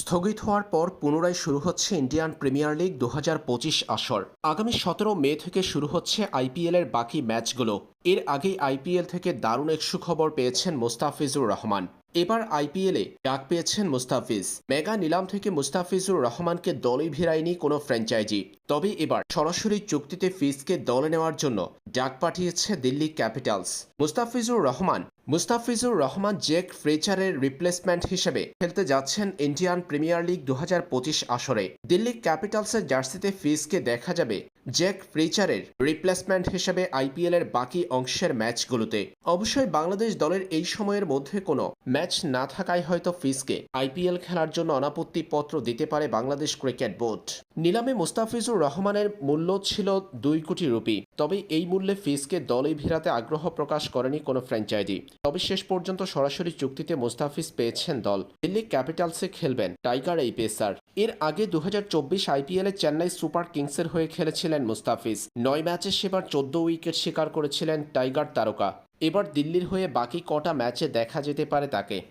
স্থগিত হওয়ার পর পুনরায় শুরু হচ্ছে ইন্ডিয়ান প্রিমিয়ার লিগ দু হাজার পঁচিশ আসর। আগামী সতেরো মে থেকে শুরু হচ্ছে আইপিএলের বাকি ম্যাচগুলো। এর আগেই আইপিএল থেকে দারুণ এক সুখবর পেয়েছেন মুস্তাফিজুর রহমান। এবার আইপিএলে ডাক পেয়েছেন মুস্তাফিজ। মেগা নিলাম থেকে মুস্তাফিজুর রহমানকে দলে ভিড়ায়নি কোনো ফ্র্যাঞ্চাইজি। তবে এবার সরাসরি চুক্তিতে ফিজকে দলে নেওয়ার জন্য ডাক পাঠিয়েছে দিল্লি ক্যাপিটালস। মুস্তাফিজুর রহমান মুস্তাফিজুর রহমান জেক ফ্রেচারের রিপ্লেসমেন্ট হিসেবে খেলতে যাচ্ছেন ইন্ডিয়ান প্রিমিয়ার লিগ দু হাজার পঁচিশ আসরে। দিল্লি ক্যাপিটালসের জার্সিতে ফিজকে দেখা যাবে জেক ফ্রেচারের রিপ্লেসমেন্ট হিসেবে আইপিএল এর বাকি অংশের ম্যাচগুলোতে। অবশ্যই বাংলাদেশ দলের এই সময়ের মধ্যে কোনো ম্যাচ না থাকায় হয়তো ফিজকে আইপিএল খেলার জন্য অনাপত্তি পত্র দিতে পারে বাংলাদেশ ক্রিকেট বোর্ড। নিলামে মুস্তাফিজুর রহমানের মূল্য ছিল দুই কোটি রুপি, তবে এই মূল্যে ফিজকে দলে ভিড়াতে আগ্রহ প্রকাশ করেনি কোনো ফ্র্যাঞ্চাইজি। তবে শেষ পর্যন্ত সরাসরি চুক্তিতে মুস্তাফিজ পেয়েছেন দল। দিল্লি ক্যাপিটালসে খেলবেন টাইগার এই পেসার। এর আগে দু আইপিএলে চেন্নাই সুপার কিংসের হয়ে খেলেছিলেন মুস্তাফিজ। নয় ম্যাচে সেবার চোদ্দ উইকেট শিকার করেছিলেন টাইগার তারকা। এবার দিল্লির হয়ে বাকি কটা ম্যাচে দেখা যেতে পারে তাকে।